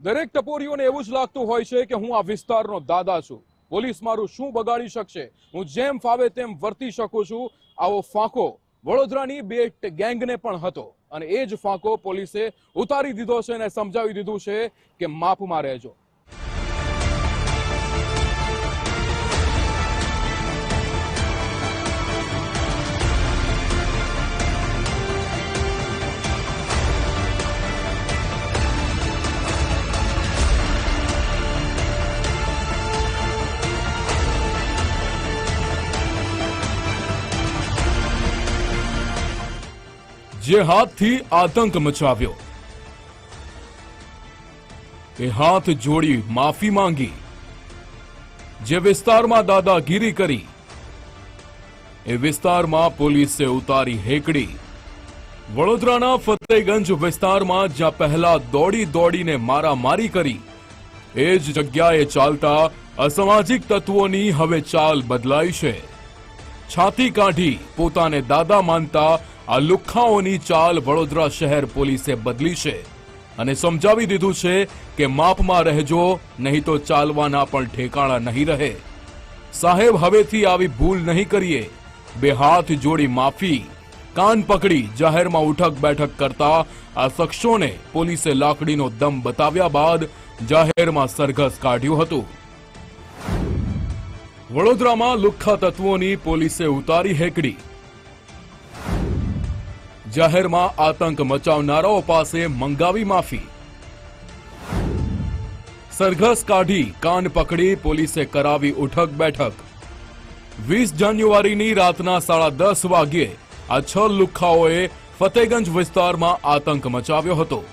દરેક ટપોરીઓને એવું જ લાગતું હોય છે કે હું આ વિસ્તારનો દાદા છું. પોલીસ મારું શું બગાડી શકશે? હું જેમ ફાવે તેમ વર્તી શકું છું. આવો ફાંકો. વડોદરાની બે ગેંગને પણ હતો. અને એ જ ફાંકો પોલીસે ઉતારી દીધો છે અને સમજાવી દીધું છે કે માપમાં રહેજો. જે હાથથી આતંક મચાવ્યો. એ હાથ જોડી માફી માંગી. જે વિસ્તારમાં દાદાગીરી કરી, એ વિસ્તારમાં પોલીસે ઉતારી હેકડી. વડોદરાના ફતેગંજ વિસ્તારમાં જ્યાં પહેલા દોડી દોડીને મારામારી કરી, એ જ જગ્યાએ ચાલતા અસામાજિક તત્વોની હવે ચાલ બદલાઈ છે. છાતી કાઢી પોતાને દાદા માનતા આ લુખ્ખાઓની ચાલ વડોદરા શહેર પોલીસે બદલી છે. અને સમજાવી દીધું છે કે માપમાં રહેજો, નહીં તો ચાલવાના પણ ઠેકાણા નહીં રહે. સાહેબ, હવેથી આવી ભૂલ નહીં કરીએ. બે હાથ જોડી માફી, કાન પકડી જાહેરમાં ઉઠક બેઠક કરતા આ શખ્સોને પોલીસે લાકડીનો દમ બતાવ્યા બાદ જાહેરમાં સરઘસ કાઢ્યું હતું. વડોદરામાં લુખ્ખા તત્વોની પોલીસે ઉતારી હેકડી. જાહેરમાં આતંક મચાવનારાઓ પાસે મંગાવી માફી. સરઘસ કાઢી કાન પકડી પોલીસે કરાવી ઉઠક બેઠક. વીસ જાન્યુઆરીની રાતના સાડા દસ વાગ્યે આ છ લુખ્ખાઓએ ફતેગંજ વિસ્તારમાં આતંક મચાવ્યો હતો.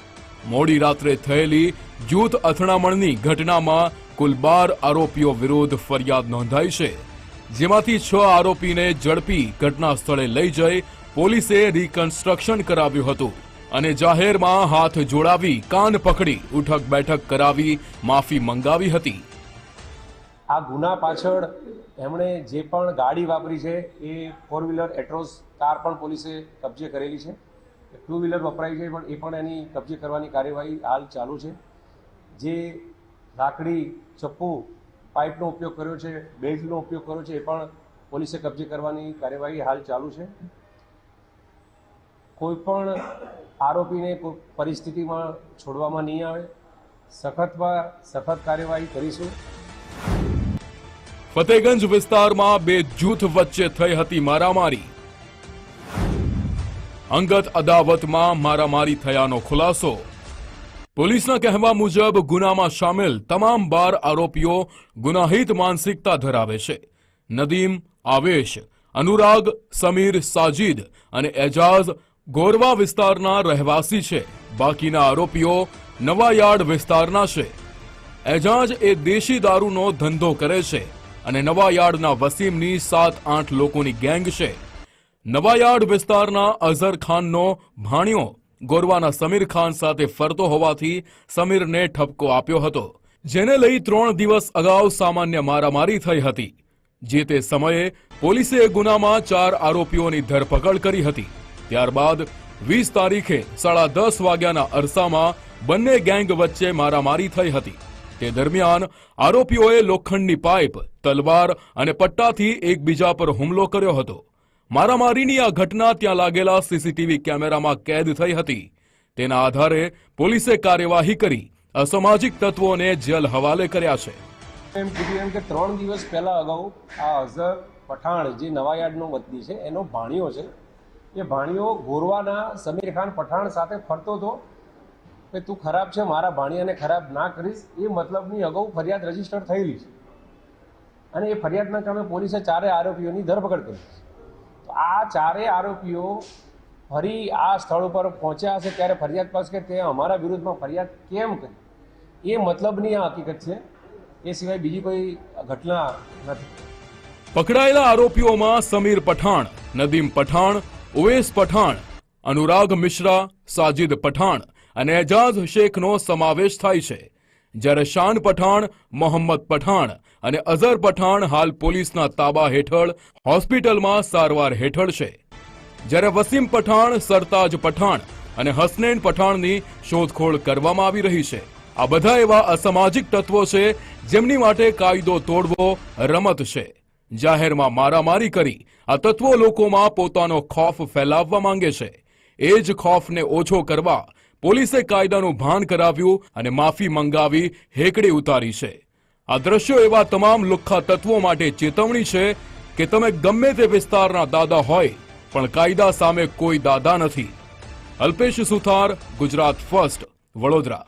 મોડી રાત્રે થયેલી જૂથ અથડામણની ઘટનામાં કુલ બાર આરોપીઓ વિરુદ્ધ ફરિયાદ નોંધાઈ છે, જેમાંથી છ આરોપીને ઝડપી ઘટના સ્થળે લઈ જઈ પોલીસે રિકન્સ્ટ્રક્શન કરાવ્યું હતું અને જાહેરમાં હાથ જોડાવી કાન પકડી ઉઠક બેઠક કરાવી માફી મંગાવી હતી. આ ગુના પાછળ એમણે જે પણ ગાડી વાપરી છે, એ ફોર વ્હીલર એટ્રોસ કાર પણ પોલીસે કબજે કરેલી છે. ટુ વ્હીલર વપરાઈ છે, પણ એ પણ એની કબજે કરવાની કાર્યવાહી હાલ ચાલુ છે. જે લાકડી, ચપ્પુ, પાઇપનો ઉપયોગ કર્યો છે, બેલ્ટનો ઉપયોગ કર્યો છે, એ પણ પોલીસે કબજે કરવાની કાર્યવાહી હાલ ચાલુ છે. કોઈ પણ આરોપીને પરિસ્થિતિમાં છોડવામાં નહીં આવે. સખતમાં સખત કાર્યવાહી કરીશું. ફતેગંજ વિસ્તારમાં બે જૂથ વચ્ચે થઈ હતી મારામારી. અંગત અદાવતમાં મારામારી થયાનો ખુલાસો. પોલીસના કહેવા મુજબ, ગુનામાં સામેલ તમામ બાર આરોપીઓ ગુનાહિત માનસિકતા ધરાવે છે. નદીમ, આવેશ, અનુરાગ, સમીર, સાજીદ અને એજાઝ ગોરવા વિસ્તારના રહેવાસી છે. બાકીના આરોપીઓ નવાયાર્ડ વિસ્તારના છે. એજાજ એ દેશી દારૂનો ધંધો કરે છે અને નવાયાર્ડના વસીમની સાત આઠ લોકોની ગેંગ છે. નવાયાર્ડ વિસ્તારના અઝર ખાનનો ભાણિયો ગોરવાના સમીર ખાન સાથે ફરતો હોવાથી સમીરને ઠપકો આપ્યો હતો, જેને લઈ ત્રણ દિવસ અગાઉ સામાન્ય મારામારી થઈ હતી, જે તે સમયે પોલીસે ગુનામાં ચાર આરોપીઓની ધરપકડ કરી હતી. ત્યારબાદ વીસ તારીખે સાડા દસ વાગ્યાના અરસામાં બંને ગેંગ વચ્ચે મારામારી થઈ હતી. તે દરમિયાન આરોપીઓએ લોખંડની પાઇપ, તલવાર અને પટ્ટાથી એકબીજા પર હુમલો કર્યો હતો. મારામારીની આ ઘટના ત્યાં લાગેલા સીસીટીવી કેમેરામાં કેદ થઈ હતી. તેના આધારે પોલીસે કાર્યવાહી કરી અસામાજિક તત્વોને જેલ હવાલે કર્યા છે. એમ કીધું એમ કે ત્રણ દિવસ પહેલાં અગાઉ આ અઝહર પઠાણ જે નવાયાર્ડનો વતની છે, એનો ભાણિયો છે. એ ભાણિયો ગોરવાના સમીર ખાન પઠાણ સાથે ફરતો હતો. કે તું ખરાબ છે, મારા ભાણિયાને ખરાબ ના કરીશ. એ મતલબની અગાઉ ફરિયાદ રજિસ્ટર થયેલી છે. અને એ ફરિયાદના કારણે પોલીસે ચારે આરોપીઓની ધરપકડ કરી છે. આ ચારેય આરોપીઓ ફરી આ સ્થળ ઉપર પહોંચ્યા હશે ત્યારે ફરિયાદ પાસે કે તે અમારા વિરુદ્ધમાં ફરિયાદ કેમ કરી? એ મતલબની આ હકીકત છે. એ સિવાય બીજી કોઈ ઘટના નથી. પકડાયેલા આરોપીઓમાં સમીર પઠાણ, નદીમ પઠાણ ઉવેસ પઠાણ, અનુરાગ મિશ્રા, સાજિદ પઠાણ અને એજાઝ શેખનો સમાવેશ થાય છે. જ્યારે શાન પઠાણ, મોહમ્મદ પઠાણ અને અઝર પઠાણ હાલ પોલીસના તાબા હેઠળ હોસ્પિટલમાં સારવાર હેઠળ છે. જ્યારે વસીમ પઠાણ, સરતાજ પઠાણ અને હસનેન પઠાણની શોધખોળ કરવામાં આવી રહી છે. આ બધા એવા અસામાજિક તત્વો છે જેમની માટે કાયદો તોડવો રમત છે. જાહેરમાં મારામારી કરી આ તત્વો લોકોમાં પોતાનો ખોફ ફેલાવવા માંગે છે. એ જ ખોફને ઓછો કરવા પોલીસે કાયદાનું ભાન કરાવ્યું અને માફી મંગાવી હેકડી ઉતારી છે. આ દ્રશ્યો એવા તમામ લુખ્ખા તત્વો માટે ચેતવણી છે કે તમે ગમે તે વિસ્તારના દાદા હોય, પણ કાયદા સામે કોઈ દાદા નથી. અલ્પેશ સુથાર, ગુજરાત ફર્સ્ટ, વડોદરા.